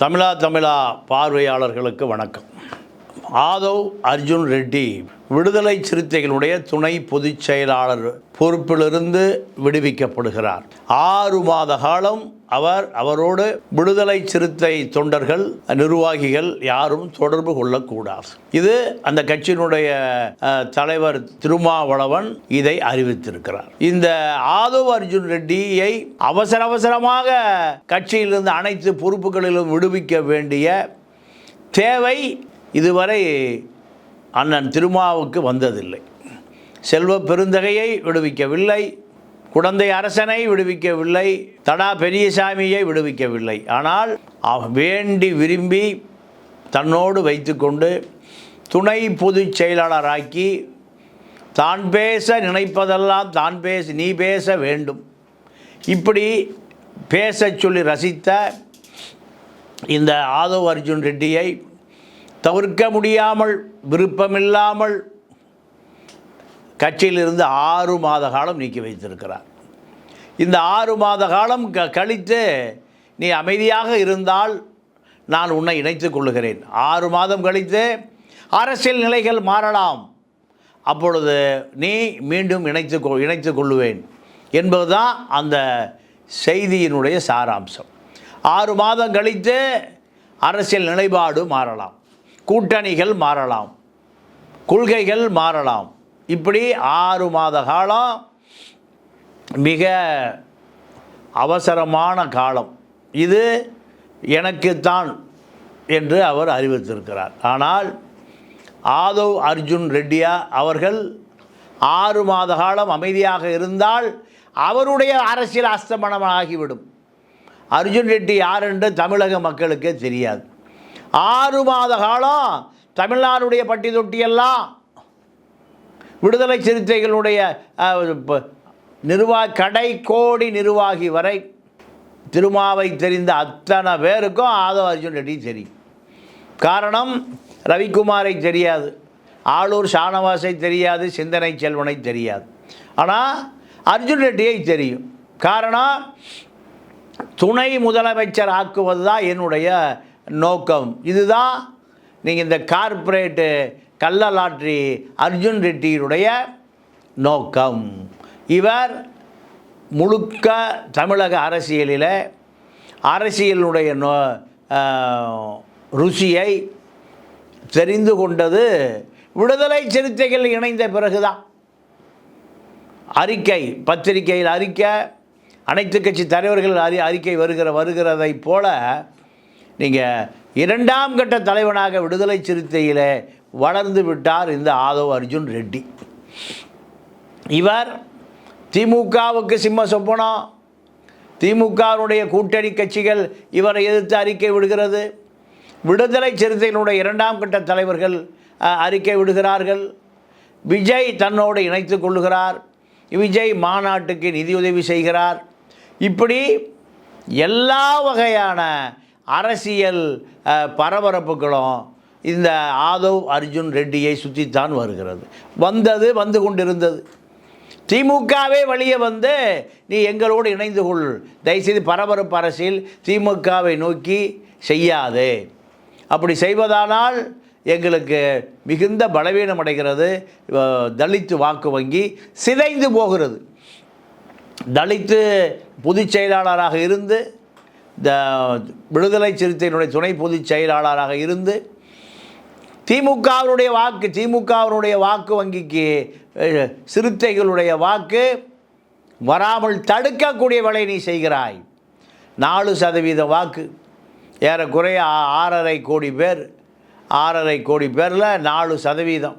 தமிழா தமிழா பார்வையாளர்களுக்கு வணக்கம். ஆதவ் அர்ஜுன் ரெட்டி விடுதலை சிறுத்தைகளுடைய துணை பொதுச் செயலாளர் பொறுப்பிலிருந்து விடுவிக்கப்படுகிறார். ஆறு மாத காலம் அவர் அவரோடு விடுதலை சிறுத்தை தொண்டர்கள் நிர்வாகிகள் யாரும் தொடர்பு கொள்ளக்கூடாது. இது அந்த கட்சியினுடைய தலைவர் திருமாவளவன் இதை அறிவித்திருக்கிறார். இந்த ஆதவ் அர்ஜுன் ரெட்டியை அவசர அவசரமாக கட்சியிலிருந்து அனைத்து பொறுப்புகளிலும் விடுவிக்க வேண்டிய தேவை இதுவரை அண்ணன் திருமாவுக்கு வந்ததில்லை. செல்வ பெருந்தகையை விடுவிக்கவில்லை. குழந்தை அரசனை விடுவிக்கவில்லை. தடா பெரியசாமியை விடுவிக்கவில்லை. ஆனால் அவ- வேண்டி விரும்பி தன்னோடு வைத்துக்கொண்டு துணை பொதுச் செயலாளராக்கி தான் பேச நினைப்பதெல்லாம் தான் பேச நீ பேச வேண்டும். இப்படி பேசச் சொல்லி ரசித்த இந்த ஆதவ் அர்ஜுன் ரெட்டியை தவிர்க்க முடியாமல் விருப்பமில்லாமல் கட்சியிலிருந்து ஆறு மாத காலம் நீக்கி வைத்திருக்கிறார். இந்த ஆறு மாத காலம் க கழித்து நீ அமைதியாக இருந்தால் நான் உன்னை இணைத்து கொள்ளுகிறேன். ஆறு மாதம் கழித்து அரசியல் நிலைகள் மாறலாம். அப்பொழுது நீ மீண்டும் இணைத்து கொ இணைத்து கொள்ளுவேன் என்பதுதான் அந்த செய்தியினுடைய சாராம்சம். ஆறு மாதம் கழித்து அரசியல் நிலைப்பாடு மாறலாம். கூட்டணிகள் மாறலாம். கொள்கைகள் மாறலாம். இப்படி ஆறு மாத காலம் மிக அவசரமான காலம். இது எனக்குத்தான் என்று அவர் அறிவித்திருக்கிறார். ஆனால் ஆதவ் அர்ஜுன் ரெட்டியா அவர்கள் ஆறு மாத காலம் அமைதியாக இருந்தால் அவருடைய அரசியல் அஸ்தமனமாகிவிடும். அர்ஜுன் ரெட்டி யார் என்று தமிழக மக்களுக்கே தெரியாது. ஆறு மாத காலம் தமிழ்நாடுடைய பட்டி தொட்டியெல்லாம் விடுதலை சிறுத்தைகளுடைய நிர்வாக கடை கோடி நிர்வாகி வரை திருமாவை தெரிந்த அத்தனை பேருக்கும் ஆதவ அர்ஜுன் ரெட்டி தெரியும் காரணம் ரவிக்குமாரை தெரியாது. ஆளூர் ஷானவாசை தெரியாது சிந்தனை செல்வனை தெரியாது. ஆனால் அர்ஜுன் ரெட்டியை தெரியும். காரணம் துணை முதலமைச்சர் ஆக்குவது தான் என்னுடைய நோக்கம். இதுதான் நீங்கள் இந்த கார்ப்பரேட்டு கள்ள லாட்ரி அர்ஜுன் ரெட்டியினுடைய நோக்கம். இவர் முழுக்க தமிழக அரசியலில் அரசியலுடைய நோ ருசியை தெரிந்து கொண்டது விடுதலை சிறுத்தைகள் இணைந்த பிறகுதான். அறிக்கை பத்திரிகையில் அறிக்கை அனைத்து கட்சி தலைவர்கள் அறி அறிக்கை வருகிற வருகிறதைப் போல நீங்கள் இரண்டாம் கட்ட தலைவனாக விடுதலை சிறுத்தையில் வளர்ந்து விட்டார் இந்த ஆதவ் அர்ஜுன் ரெட்டி. இவர் திமுகவுக்கு சிம்ம சொப்பனம். திமுகவுடைய கூட்டணி கட்சிகள் இவரை எதிர்த்து அறிக்கை விடுகிறது. விடுதலை சிறுத்தைகளுடைய இரண்டாம் கட்ட தலைவர்கள் அறிக்கை விடுகிறார்கள். விஜய் தன்னோடு இணைத்து கொள்கிறார் விஜய் மாநாட்டுக்கு நிதியுதவி செய்கிறார். இப்படி எல்லா வகையான அரசியல் பரபரப்புகளும் இந்த ஆதவ் அர்ஜுன் ரெட்டியை சுற்றித்தான் வருகிறது. வந்தது வந்து கொண்டிருந்தது. திமுகவே வெளியே வந்து நீ எங்களோடு இணைந்து கொள். தயவுசெய்து பரபரப்பு அரசியல் திமுகவை நோக்கி செய்யாதே. அப்படி செய்வதானால் எங்களுக்கு மிகுந்த பலவீனம் அடைகிறது. தலித்து வாக்கு வங்கி சிதைந்து போகிறது. தலித்து பொதுச் செயலாளராக இருந்து விடுதலை சிறுத்தையினுடைய துணை பொதுச் செயலாளராக இருந்து திமுகவினுடைய வாக்கு திமுகவினுடைய வாக்கு வங்கிக்கு சிறுத்தைகளுடைய வாக்கு வராமல் தடுக்கக்கூடிய வேலை நீ செய்கிறாய். நாலு சதவீத வாக்கு. ஏறக்குறைய ஆறரை கோடி பேர் ஆறரை கோடி பேரில் நாலு சதவீதம்.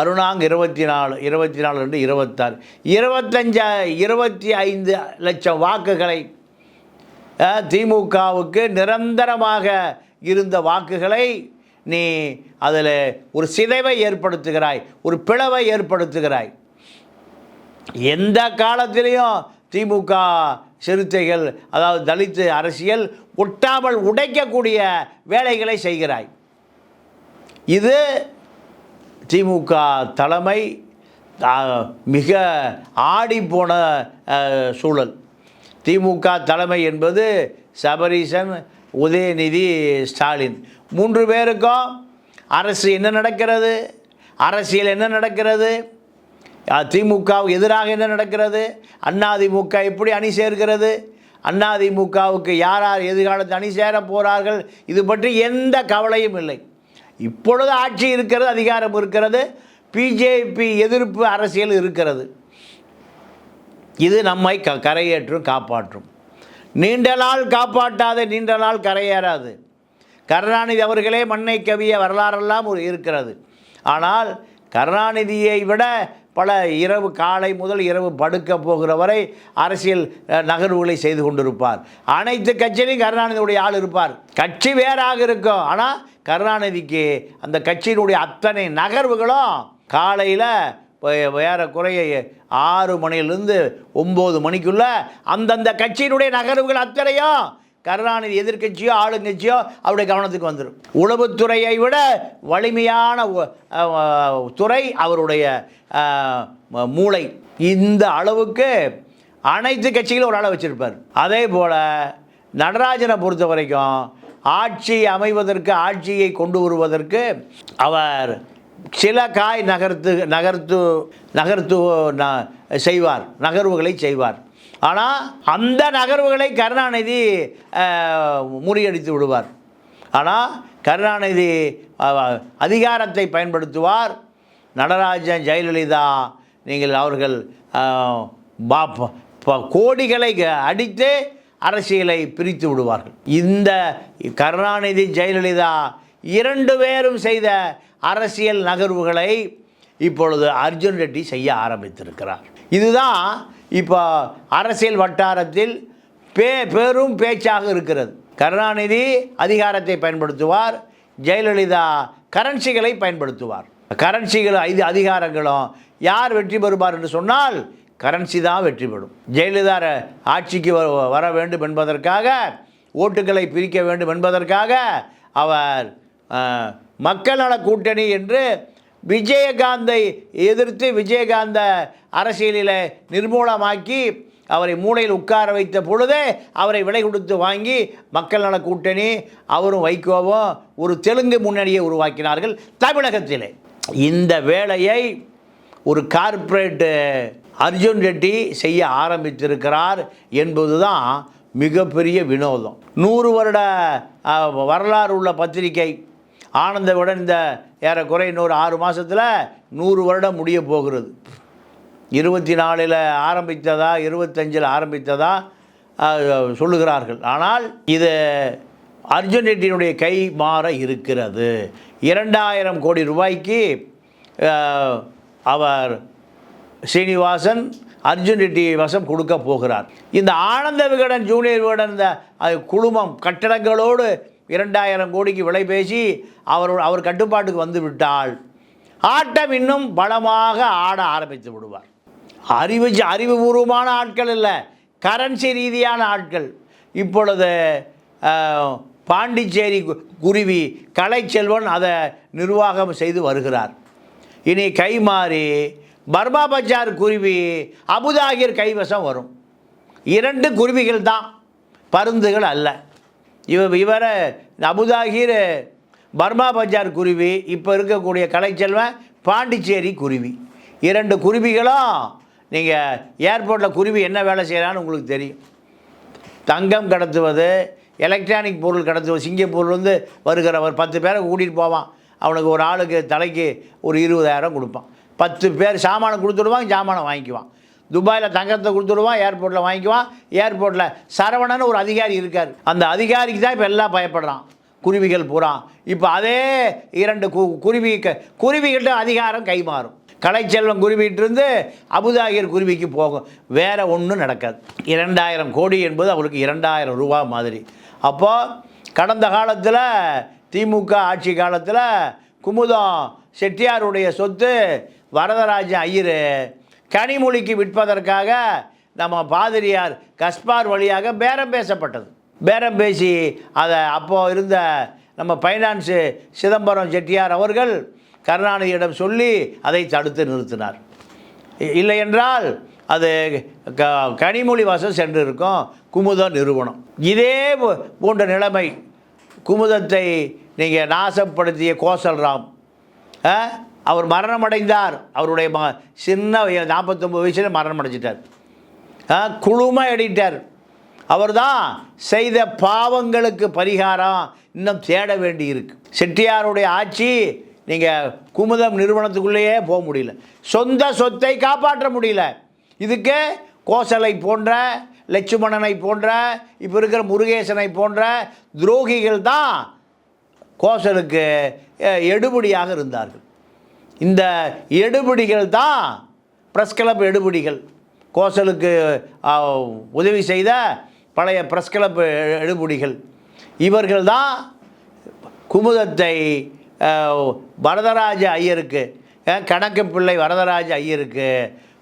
அருணாங் இருபத்தி நாலு இருபத்தி நாலு ரெண்டு இருபத்தாறு. இருபத்தஞ்சா இருபத்தி ஐந்து லட்சம் வாக்குகளை திமுகவுக்கு நிரந்தரமாக இருந்த வாக்குகளை நீ அதில் ஒரு சிதைவை ஏற்படுத்துகிறாய் ஒரு பிளவை ஏற்படுத்துகிறாய். எந்த காலத்திலையும் திமுக சிறுத்தைகள் அதாவது தலித்து அரசியல் ஒட்டாமல் உடைக்கக்கூடிய வேலைகளை செய்கிறாய். இது திமுக தலைமை மிக ஆடிப்போன சூழல். திமுக தலைமை என்பது சபரீசன் உதயநிதி ஸ்டாலின். மூன்று பேருக்கும் அரசு என்ன நடக்கிறது? அரசியல் என்ன நடக்கிறது? திமுகவுக்கு எதிராக என்ன நடக்கிறது? அதிமுக எப்படி அணி சேர்க்கிறது அதிமுகவுக்கு யார் யார் எதிர்காலத்தில் அணி சேர போகிறார்கள் இது பற்றி எந்த கவலையும் இல்லை. இப்பொழுது ஆட்சி இருக்கிறது அதிகாரம் இருக்கிறது. பிஜேபி எதிர்ப்பு அரசியல் இருக்கிறது. இது நம்மை க கரையேற்றும் காப்பாற்றும். நீண்ட நாள் காப்பாற்றாத நீண்ட நாள் கரையேறாது. கருணாநிதி அவர்களே மண்ணை கவிய வரலாறெல்லாம் ஒரு இருக்கிறது. ஆனால் கருணாநிதியை விட பல இரவு காலை முதல் இரவு படுக்க போகிற வரை அரசியல் நகர்வுகளை செய்து கொண்டிருப்பார். அனைத்து கட்சியிலையும் கருணாநிதியுடைய ஆள் இருப்பார். கட்சி வேறாக இருக்கும். ஆனால் கருணாநிதிக்கு அந்த கட்சியினுடைய அத்தனை நகர்வுகளும் காலையில் வேற குறைய ஆறு மணிலிருந்து ஒம்பது மணிக்குள்ள அந்தந்த கட்சியினுடைய நகர்வுகள் அத்தனையும் கருணாநிதி எதிர்க்கட்சியோ ஆளுங்கட்சியோ அவருடைய கவனத்துக்கு வந்துடும் உளவுத்துறையை விட வலிமையான துறை அவருடைய மூளை. இந்த அளவுக்கு அனைத்து கட்சிகளும் ஒரு ஆளை வச்சிருப்பார். அதே போல் நடராஜனை பொறுத்த வரைக்கும் ஆட்சி அமைவதற்கு ஆட்சியை கொண்டு வருவதற்கு அவர் சில காய் நகர்த்து நகர்த்து நகர்த்து ந- செய்வார். நகர்வுகளை செய்வார். ஆனால் அந்த நகர்வுகளை கருணாநிதி முறியடித்து விடுவார். ஆனால் கருணாநிதி அதிகாரத்தை பயன்படுத்துவார். நடராஜன் ஜெயலலிதா நீங்கள் அவர்கள் பா- ப- ப- கோடிகளை க- அடித்து அரசியலை பிரித்து விடுவார்கள். இந்த கருணாநிதி ஜெயலலிதா இரண்டு பேரும் செய்த அரசியல் நகர்வுகளை இப்பொழுது அர்ஜுன் ரெட்டி செய்ய ஆரம்பித்திருக்கிறார். இதுதான் இப்போ அரசியல் வட்டாரத்தில் பே பெரும் பேச்சாக இருக்கிறது. கருணாநிதி அதிகாரத்தை பயன்படுத்துவார் ஜெயலலிதா கரன்சிகளை பயன்படுத்துவார். கரன்சிகள் ஐந்து அதிகாரங்களும் யார் வெற்றி பெறுவார் என்று சொன்னால் கரன்சி தான் வெற்றி பெறும். ஜெயலலிதா ஆட்சிக்கு வ- வர வேண்டும் என்பதற்காக ஓட்டுகளை பிரிக்க வேண்டும் என்பதற்காக அவர் மக்கள் நல கூட்டணி என்று விஜயகாந்தை எதிர்த்து விஜயகாந்த அரசியலில் நிர்மூலமாக்கி அவரை மூளையில் உட்கார வைத்த பொழுதே அவரை விலை கொடுத்து வாங்கி மக்கள் நல கூட்டணி அவரும் வைகோவும் ஒரு தெலுங்கு முன்னணியை உருவாக்கினார்கள் தமிழகத்திலே. இந்த வேலையை ஒரு கார்ப்பரேட்டு அர்ஜுன் ரெட்டி செய்ய ஆரம்பித்திருக்கிறார் என்பதுதான் மிகப்பெரிய வினோதம். நூறு வருட வரலாறு உள்ள பத்திரிகை. ஆனந்த விடன் இந்த ஏறக்குறை இன்னொரு ஆறு மாதத்தில் நூறு வருடம் முடிய போகிறது. இருபத்தி நாலில் ஆரம்பித்ததா இருபத்தஞ்சில் ஆரம்பித்ததா சொல்லுகிறார்கள். ஆனால் இது அர்ஜுன் கை மாற இருக்கிறது. இரண்டாயிரம் கோடி ரூபாய்க்கு அவர் சீனிவாசன் அர்ஜுன் ரெட்டி வசம் கொடுக்க போகிறார். இந்த ஆனந்த விகடன் ஜூனியர் விகடன் இந்த குழுமம் கட்டடங்களோடு இரண்டாயிரம் கோடிக்கு விலை பேசி அவர் அவர் கட்டுப்பாட்டுக்கு வந்து விட்டால் ஆட்டம் இன்னும் பலமாக ஆட ஆரம்பித்து விடுவார். அறிவு அறிவுபூர்வமான ஆட்கள் இல்லை கரன்சி ரீதியான ஆட்கள். இப்பொழுது பாண்டிச்சேரி கு- குருவி கலைச்செல்வன் அதை நிர்வாகம் செய்து வருகிறார். இனி கை மாறி பர்மா பஜார் குருவி அபுதாகிர் கைவசம் வரும். இரண்டு குருவிகள் தான் பருந்துகள் அல்ல. இவ இவரை அபுதாகிர் பர்மா பஜார் குருவி இப்போ இருக்கக்கூடிய கலைச்செல்வன் பாண்டிச்சேரி குருவி. இரண்டு குருவிகளும் நீங்கள் ஏர்போர்ட்டில் குருவி என்ன வேலை செய்கிறான்னு உங்களுக்கு தெரியும். தங்கம் கடத்துவது எலக்ட்ரானிக் பொருள் கடத்துவது சிங்கப்பூர்லேருந்து வருகிறவர் பத்து பேரை கூட்டிகிட்டு போவான். அவனுக்கு ஒரு ஆளுக்கு தலைக்கு ஒரு இருபதாயிரம் கொடுப்பான். பத்து பேர் சாமானை கொடுத்துடுவான் சாமானை வாங்கிக்குவான். துபாயில் தங்கத்தை கொடுத்துடுவான் ஏர்போர்ட்டில் வாங்கிக்குவான். ஏர்போர்ட்டில் சரவணன் ஒரு அதிகாரி இருக்கார். அந்த அதிகாரிக்கு தான் இப்போ எல்லாம் பயப்படுறான். குருவிகள் பூரா. இப்போ அதே இரண்டு கு குருவி க- அதிகாரம் கைமாறும். கலைச்செல்வம் குருவிட்டிருந்து அபுதாகிர் குருவிக்கு போகும். வேறு ஒன்றும் நடக்காது. இரண்டாயிரம் கோடி என்பது அவருக்கு இரண்டாயிரம் ரூபா மாதிரி. அப்போது கடந்த காலத்தில் திமுக ஆட்சி காலத்தில் குமுதம் செட்டியாருடைய சொத்து வரதராஜன் ஐயர் கனிமொழிக்கு விற்பதற்காக நம்ம பாதிரியார் கஸ்பார் வழியாக பேரம் பேசப்பட்டது. பேரம் பேசி அதை அப்போது இருந்த நம்ம ஃபைனான்ஸு சிதம்பரம் செட்டியார் அவர்கள் கருணாநிதியிடம் சொல்லி அதை தடுத்து நிறுத்தினார். இ- இல்லை என்றால் அது க கனிமொழி வாசம் சென்று இருக்கும் குமுதம் நிறுவனம். இதே போ- போன்ற நிலைமை குமுதத்தை நீங்கள் நாசப்படுத்திய கோசல்ராம் ஆ? அவர் மரணம் அடைந்தார் அவருடைய ம சின்ன நாற்பத்தொம்பது வயசில் மரணம் அடைஞ்சிட்டார் குழுமாக குழும எடிட்டர் அவர்தான் செய்த பாவங்களுக்கு பரிகாரம் இன்னும் தேட வேண்டி இருக்கு செட்டியாருடைய ஆட்சி நீங்கள் குமுதம் நிறுவனத்துக்குள்ளேயே போக முடியல. சொந்த சொத்தை காப்பாற்ற முடியல. இதுக்கு கோசலை போன்ற லட்சுமணனை போன்ற இப்போ இருக்கிற முருகேசனை போன்ற துரோகிகள் தான் கோசலுக்கு எடுபடியாக இருந்தார்கள். இந்த எடுபிடிகள் தான் ப்ரெஸ் கிளப் எடுபிடிகள். கோசலுக்கு உதவி செய்த பழைய ப்ரெஸ் கிளப் எ- எடுபிடிகள். இவர்கள் தான் குமுதத்தை வரதராஜ ஐயருக்கு கணக்கு பிள்ளை வரதராஜ ஐயருக்கு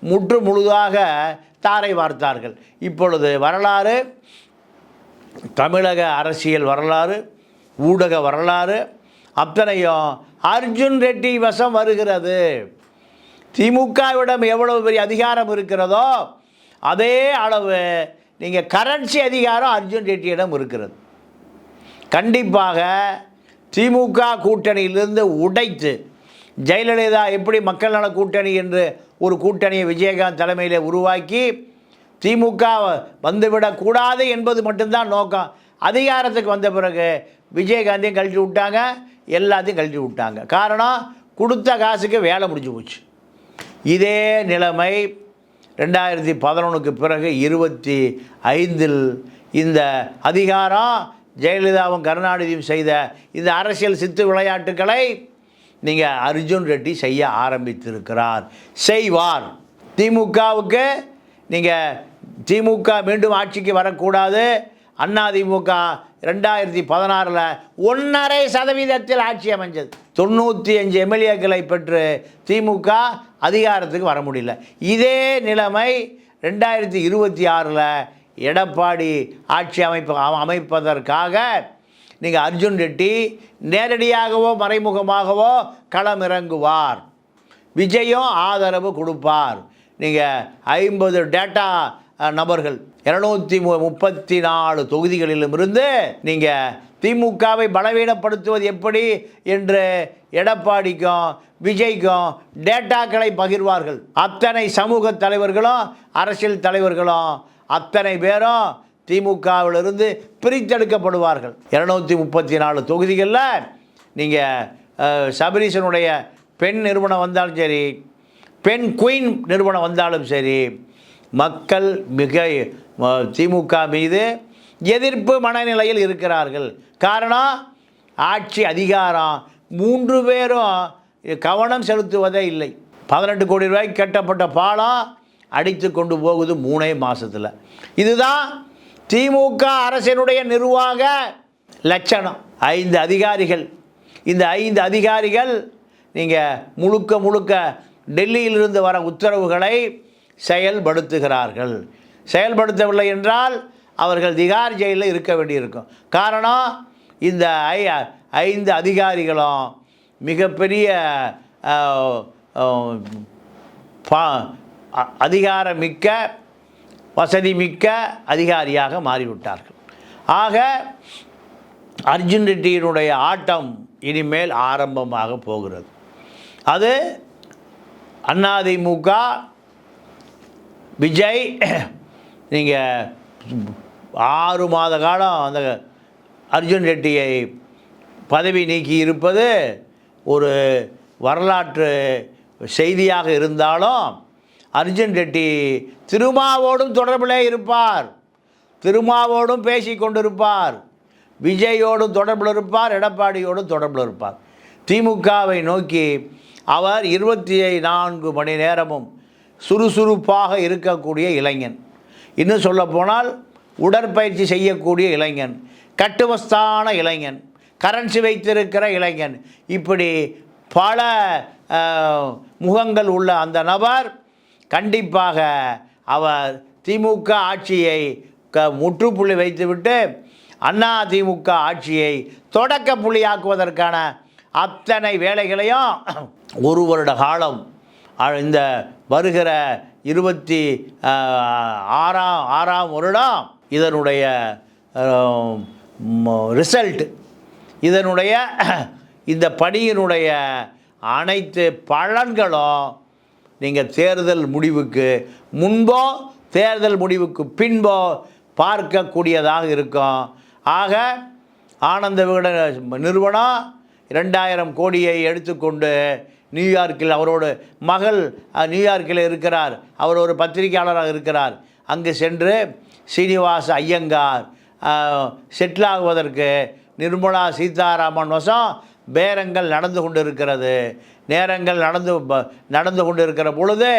முற்று முழுதாக தாரை வார்த்தார்கள். இப்பொழுது வரலாறு தமிழக அரசியல் வரலாறு ஊடக வரலாறு அத்தனையும் அர்ஜுன் ரெட்டி வசம் வருகிறது. திமுகவிடம் எவ்வளவு பெரிய அதிகாரம் இருக்கிறதோ அதே அளவு நீங்கள் கரன்சி அதிகாரம் அர்ஜுன் ரெட்டியிடம் இருக்கிறது. கண்டிப்பாக திமுக கூட்டணியிலிருந்து உடைத்து ஜெயலலிதா எப்படி மக்கள் நல கூட்டணி என்று ஒரு கூட்டணியை விஜயகாந்த் தலைமையில் உருவாக்கி திமுக வந்துவிடக்கூடாது என்பது மட்டும்தான் நோக்கம். அதிகாரத்துக்கு வந்த பிறகு விஜயகாந்தையும் கழட்டி விட்டாங்க. எல்லாத்தையும் கழட்டி விட்டாங்க. காரணம் கொடுத்த காசுக்கு வேலை முடிஞ்சு போச்சு. இதே நிலைமை ரெண்டாயிரத்தி பதினொன்றுக்கு பிறகு இருபத்தி ஐந்தில் இந்த அதிகாரம் ஜெயலலிதாவும் கருணாநிதியும் செய்த இந்த அரசியல் சித்து விளையாட்டுக்களை நீங்கள் அர்ஜுன் ரெட்டி செய்ய ஆரம்பித்திருக்கிறார். செய்வார். திமுகவுக்கு நீங்கள் திமுக மீண்டும் ஆட்சிக்கு வரக்கூடாது. அதிமுக ரெண்டாயிரத்தி பதினாறில் ஒன்றரை சதவீதத்தில் ஆட்சி அமைஞ்சது. தொண்ணூற்றி அஞ்சு எம்எல்ஏக்களை பெற்று திமுக அதிகாரத்துக்கு வர முடியல. இதே நிலைமை ரெண்டாயிரத்தி இருபத்தி ஆறில் எடப்பாடி ஆட்சி அமைப்பு அமைப்பதற்காக நீங்கள் அர்ஜுன் ரெட்டி நேரடியாகவோ மறைமுகமாகவோ களமிறங்குவார். விஜயும் ஆதரவு கொடுப்பார். நீங்கள் ஐம்பது டேட்டா நபர்கள். இரநூத்தி மு முப்பத்தி நாலு தொகுதிகளிலும் இருந்து நீங்கள் திமுகவை பலவீனப்படுத்துவது எப்படி என்று எடப்பாடிக்கும் விஜய்க்கும் டேட்டாக்களை பகிர்வார்கள். அத்தனை சமூக தலைவர்களும் அரசியல் தலைவர்களும் அத்தனை பேரும் திமுகவிலிருந்து பிரித்தெடுக்கப்படுவார்கள். இரநூத்தி முப்பத்தி நாலு தொகுதிகளில் நீங்கள் சபரீசனுடைய பெண் நிறுவனம் வந்தாலும் சரி பெண் குயின் நிறுவனம் வந்தாலும் சரி மக்கள் மிக திமுக மீது எதிர்ப்பு மனநிலையில் இருக்கிறார்கள். காரணம் ஆட்சி அதிகாரம் மூன்று பேரும் கவனம் செலுத்துவதே இல்லை. பதினெட்டு கோடி ரூபாய்க்கு கட்டப்பட்ட பாலம் அடித்து கொண்டு போகுது மூணே மாதத்தில் இதுதான் திமுக அரசினுடைய நிர்வாக லட்சணம். ஐந்து அதிகாரிகள். இந்த ஐந்து அதிகாரிகள் நீங்கள் முழுக்க முழுக்க டெல்லியிலிருந்து வர உத்தரவுகளை செயல்படுத்துகிறார்கள். செயல்படுத்தவில்லை என்றால் அவர்கள் திகார் ஜெயிலில் இருக்க வேண்டியிருக்கும். காரணம் இந்த ஐ ஐந்து அதிகாரிகளும் மிகப்பெரிய பா- அதிகாரமிக்க வசதி மிக்க அதிகாரியாக மாறிவிட்டார்கள். ஆக அர்ஜுன் ரெட்டியினுடைய ஆட்டம் இனிமேல் ஆரம்பமாக போகிறது. அது அதிமுக விஜய் நீங்கள் ஆறு மாத காலம் அந்த அர்ஜுன் ரெட்டியை பதவி நீக்கி இருப்பது ஒரு வரலாற்று செய்தியாக இருந்தாலும் அர்ஜுன் ரெட்டி திருமாவோடும் தொடர்பிலே இருப்பார். திருமாவோடும் பேசி கொண்டிருப்பார். விஜயோடும் தொடர்பில் இருப்பார். எடப்பாடியோடும் தொடர்பில் இருப்பார். திமுகவை நோக்கி அவர் இருபத்தி நான்கு மணி நேரமும் சுறுசுறுப்பாக இருக்கக்கூடிய இளைஞன். இன்னும் சொல்லப்போனால் உடற்பயிற்சி செய்யக்கூடிய இளைஞன் கட்டுமஸ்தான இளைஞன் கரன்சி வைத்திருக்கிற இளைஞன். இப்படி பல முகங்கள் உள்ள அந்த நபர் கண்டிப்பாக அவர் திமுக ஆட்சியை க முற்றுப்புள்ளி வைத்துவிட்டு அண்ணா திமுக ஆட்சியை தொடக்க புள்ளியாக்குவதற்கான அத்தனை வேலைகளையும் ஒரு வருட காலம் இந்த வருகிற இருபத்தி ஆறாம் ஆறாம் வருடம் இதனுடைய ரிசல்ட் இதனுடைய இந்த பணியினுடைய அனைத்து பலன்களும் நீங்கள் தேர்தல் முடிவுக்கு முன்போ தேர்தல் முடிவுக்கு பின்போ பார்க்கக்கூடியதாக இருக்கும். ஆக ஆனந்த விகட நிறுவனம் இரண்டாயிரம் கோடியை எடுத்துக்கொண்டு நியூயார்க்கில் அவரோட மகள் நியூயார்க்கில் இருக்கிறார். அவர் ஒரு பத்திரிகையாளராக இருக்கிறார். அங்கு சென்று சீனிவாச ஐயங்கார் செட்டில் ஆகுவதற்கு நிர்மலா சீதாராமன் வசம் பேரங்கள் நடந்து கொண்டு இருக்கிறது நேரங்கள் நடந்து நடந்து கொண்டு இருக்கிற பொழுது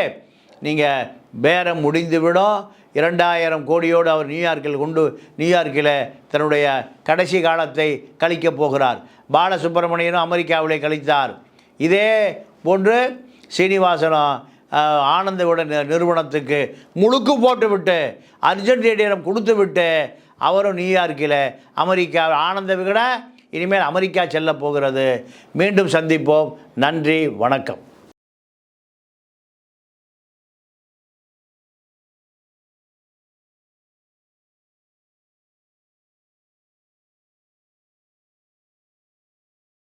நீங்கள் பேரம் முடிந்துவிடும். இரண்டாயிரம் கோடியோடு அவர் நியூயார்க்கில் கொண்டு நியூயார்க்கில் தன்னுடைய கடைசி காலத்தை கழிக்கப் போகிறார். பாலசுப்ரமணியனும் அமெரிக்காவிலே கழித்தார். இதே போன்று சீனிவாசனம் ஆனந்தவிட ஆனந்த விட நிறுவனத்துக்கு முழுக்கு போட்டுவிட்டு அர்ஜென்டினிடம் கொடுத்து விட்டு அவரும் நியூயார்க்கில் அமெரிக்கா ஆனந்த விகட இனிமேல் அமெரிக்கா செல்ல போகிறது. மீண்டும் சந்திப்போம். நன்றி வணக்கம்.